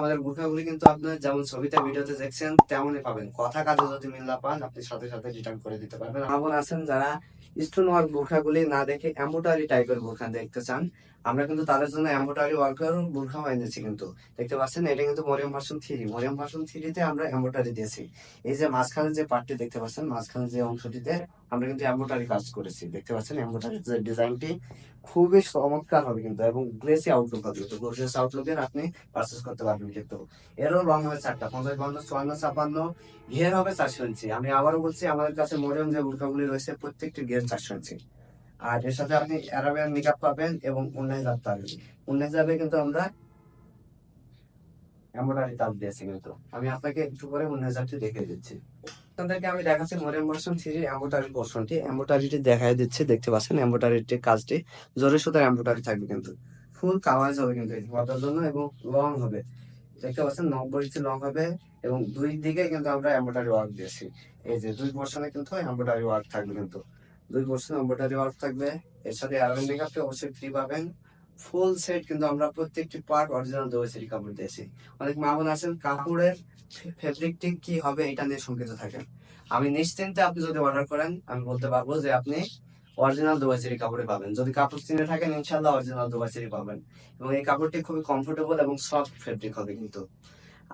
আমাদের বোরখাগুলি কিন্তু আপনার যেমন ছবিতে ভিডিওতে দেখছেন, তেমনই পাবেন। কথা কাজে যদি মিল না পান, আপনি সাথে সাথে রিটার্ন করে দিতে পারবেন। আমার আছেন যারা স্টোন ওয়ার্ক বুকাগুলি না দেখে এমোটারি টাইপের বুকা দেখতে চান আমরা কিন্তু তাদের জন্য এম্বোটারি ওয়ার্কার বোরখা এনেছি কিন্তু। দেখতে পাচ্ছেন, এটা কিন্তু Mariam version three. Mariam version থ্রিতে আমরা এম্বোটারি দিয়েছি। এই যে মাঝখানে যে পার্টটি দেখতে পাচ্ছেন মাঝখানে যে অংশটিতে আমরা কিন্তু এম্বোটারি কাজ করেছি। দেখতে পাচ্ছেন এম্বোটারি যে ডিজাইনটি খুবই চমৎকার হবে কিন্তু, এবং গ্লেসি আউটলুক হবে তো গ্লেসি আউটলুকের আপনি পারচেস করতে পারবেন কিন্তু। এরও রং হবে চারটা, পঞ্চাশ বান্ন, চুয়ান্ন ছাপান্ন ঘের হবে চারশো ইঞ্চি। আমি আবারও বলছি, আমাদের কাছে মরিয়াম যে বোরখাগুলি রয়েছে, প্রত্যেকটি ঘের চারশো ইঞ্চি। আর এর সাথে আপনি অ্যারাবিয়ান মেকআপ পাবেন এবং উন্নয় জাত পাবেন। উন্নয় যাবে কিন্তু আমরা এমব্রয়ডারি তাপ দিয়েছি কিন্তু। আমি আপনাকে একটু পরে উন্নয় জাতটি দেখে দিচ্ছি। আপনাদেরকে আমি দেখাচ্ছি মরিয়াম ভার্সন থ্রির এম্বোটারি পোর্শনটি এম্বোটারিটি দেখাই দিচ্ছে, দেখতে পাচ্ছেন এম্বোটারিটি কাজটি। জোরে সুতার এম্বোটারি থাকবে কিন্তু। ফুল কাভারেজ হবে কিন্তু পর্দার জন্য এবং লং হবে। দেখতে পাচ্ছেন নব্বই ইঞ্চি লং হবে এবং দুই দিকে কিন্তু আমরা এম্বোটারি ওয়ার্ক দিয়েছি। এই যে দুই পোর্শনে কিন্তু এম্বোটারি ওয়ার্ক থাকবে কিন্তু। দুই পোর্শনে এম্বোটারি ওয়ার্ক থাকবে। এর সাথে অ্যারোন মেকআপটি অবশ্যই ফ্রি পাবেন। ফুল সেট কিন্তু আমরা প্রত্যেকটি পার্ট অরিজিনাল দোয়েসেরি কাপড় দিয়েছি অনেক মা বোন আছেন, কাপড়ের ফেব্রিকটি কি হবে এটা নিয়ে শঙ্কিত থাকেন। আমি নিশ্চিন্তে আপনি যদি অর্ডার করেন, আমি বলতে পারব যে আপনি অরিজিনাল দুবাইচেরি কাপড়ে পাবেন। যদি কাপড় চিনে থাকেন ইনশাল্লাহ অরিজিনাল দুবাইচেরি পাবেন। এবং এই কাপড়টি খুবই কমফোর্টেবল এবং সফট ফেব্রিক হবে কিন্তু।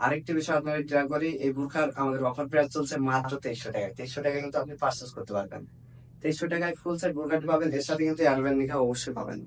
আরেকটি বিষয় আপনাদের করি, এই বুরখার আমাদের অফার প্রাইস চলছে মাত্র তেইশশো টাকায়। তেইশশো টাকা কিন্তু আপনি পারচেস করতে পারবেন। তেইশশো টাকায় ফুল সেট বোরকাটি পাবেন এর সাথে কিন্তু অ্যালবেন নিকা অবশ্যই পাবেন।